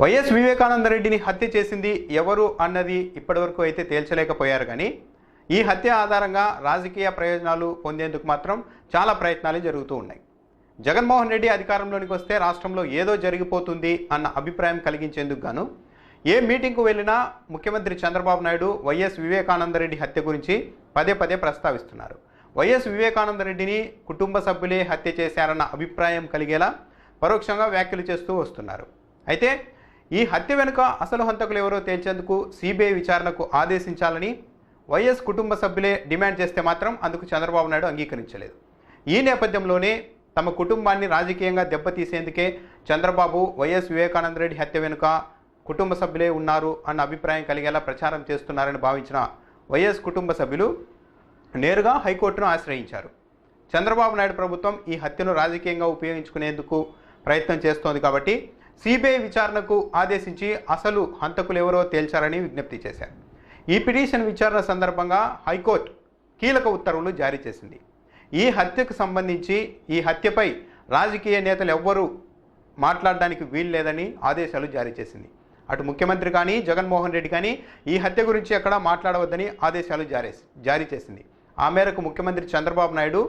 YS Vivekananda రెడ్డిని హత్య చేసింది ఎవరు అన్నది ఇప్పటివరకు అయితే తేల్చలేకపోయారు కానీ ఈ హత్య ఆధారంగా రాజకీయ ప్రయోజనాలు పొందేందుకు మాత్రం చాలా ప్రయత్నాలు జరుగుతూ ఉన్నాయి. జగన్మోహన్ రెడ్డి అధికారంలోనికి వస్తే రాష్ట్రంలో ఏదో జరిగిపోతుంది అన్న అభిప్రాయం కలిగించేందుకు గాను ఏ మీటింగ్కు వెళ్ళినా ముఖ్యమంత్రి చంద్రబాబు నాయుడు వైఎస్ వివేకానందరెడ్డి హత్య గురించి పదే పదే ప్రస్తావిస్తున్నారు. వైఎస్ వివేకానందరెడ్డిని కుటుంబ సభ్యులే హత్య చేశారన్న అభిప్రాయం కలిగేలా పరోక్షంగా వ్యాఖ్యలు చేస్తూ వస్తున్నారు. అయితే ఈ హత్య వెనుక అసలు హంతకులు ఎవరో తేల్చేందుకు సిబిఐ విచారణకు ఆదేశించాలని వైఎస్ కుటుంబ సభ్యులే డిమాండ్ చేస్తే మాత్రం అందుకు చంద్రబాబు నాయుడు అంగీకరించలేదు. ఈ నేపథ్యంలోనే తమ కుటుంబాన్ని రాజకీయంగా దెబ్బతీసేందుకే చంద్రబాబు వైఎస్ వివేకానందరెడ్డి హత్య వెనుక కుటుంబ సభ్యులే ఉన్నారు అన్న అభిప్రాయం కలిగేలా ప్రచారం చేస్తున్నారని భావించిన వైఎస్ కుటుంబ సభ్యులు నేరుగా హైకోర్టును ఆశ్రయించారు. చంద్రబాబు నాయుడు ప్రభుత్వం ఈ హత్యను రాజకీయంగా ఉపయోగించుకునేందుకు ప్రయత్నం చేస్తోంది కాబట్టి సిబిఐ విచారణకు ఆదేశించి అసలు హంతకులు ఎవరో తేల్చారని విజ్ఞప్తి చేశారు. ఈ పిటిషన్ విచారణ సందర్భంగా హైకోర్టు కీలక ఉత్తర్వులు జారీ చేసింది. ఈ హత్యకు సంబంధించి ఈ హత్యపై రాజకీయ నేతలు ఎవ్వరూ మాట్లాడడానికి వీలు లేదని ఆదేశాలు జారీ చేసింది. అటు ముఖ్యమంత్రి కానీ జగన్మోహన్ రెడ్డి కానీ ఈ హత్య గురించి ఎక్కడా మాట్లాడవద్దని ఆదేశాలు జారీ జారీ చేసింది. ఆ మేరకు ముఖ్యమంత్రి చంద్రబాబు నాయుడు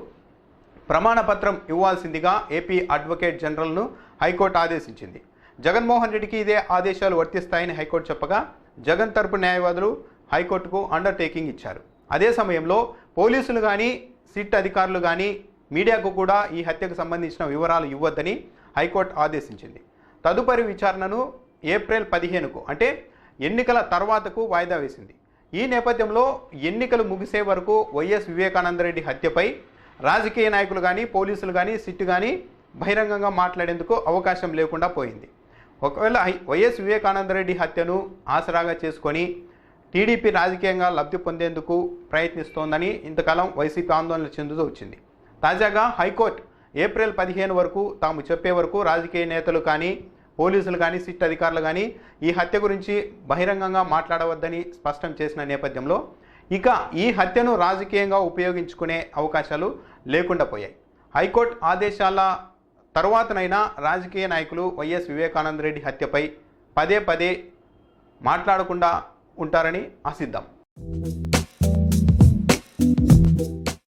ప్రమాణపత్రం ఇవ్వాల్సిందిగా ఏపీ అడ్వకేట్ జనరల్ను హైకోర్టు ఆదేశించింది. జగన్మోహన్ రెడ్డికి ఇదే ఆదేశాలు వర్తిస్తాయని హైకోర్టు చెప్పగా జగన్ తరపు న్యాయవాదులు హైకోర్టుకు అండర్టేకింగ్ ఇచ్చారు. అదే సమయంలో పోలీసులు కానీ సిట్ అధికారులు కానీ మీడియాకు కూడా ఈ హత్యకు సంబంధించిన వివరాలు ఇవ్వద్దని హైకోర్టు ఆదేశించింది. తదుపరి విచారణను ఏప్రిల్ పదిహేనుకు అంటే ఎన్నికల తర్వాతకు వాయిదా వేసింది. ఈ నేపథ్యంలో ఎన్నికలు ముగిసే వరకు వైఎస్ వివేకానందరెడ్డి హత్యపై రాజకీయ నాయకులు కానీ పోలీసులు కానీ సిట్ కానీ బహిరంగంగా మాట్లాడేందుకు అవకాశం లేకుండా పోయింది. ఒకవేళ వైఎస్ వివేకానందరెడ్డి హత్యను ఆసరాగా చేసుకొని టీడీపీ రాజకీయంగా లబ్ధి పొందేందుకు ప్రయత్నిస్తోందని ఇంతకాలం వైసీపీ ఆందోళన చెందుతూ వచ్చింది. తాజాగా హైకోర్టు ఏప్రిల్ పదిహేను వరకు తాము చెప్పే వరకు రాజకీయ నేతలు కానీ పోలీసులు కానీ సిట్ అధికారులు కానీ ఈ హత్య గురించి బహిరంగంగా మాట్లాడవద్దని స్పష్టం చేసిన నేపథ్యంలో ఇక ఈ హత్యను రాజకీయంగా ఉపయోగించుకునే అవకాశాలు లేకుండా పోయాయి. హైకోర్టు ఆదేశాల తరువాతనైనా రాజకీయ నాయకులు వైఎస్ వివేకానంద రెడ్డి హత్యపై పదే పదే మాట్లాడకుండా ఉంటారని ఆశిద్దాం.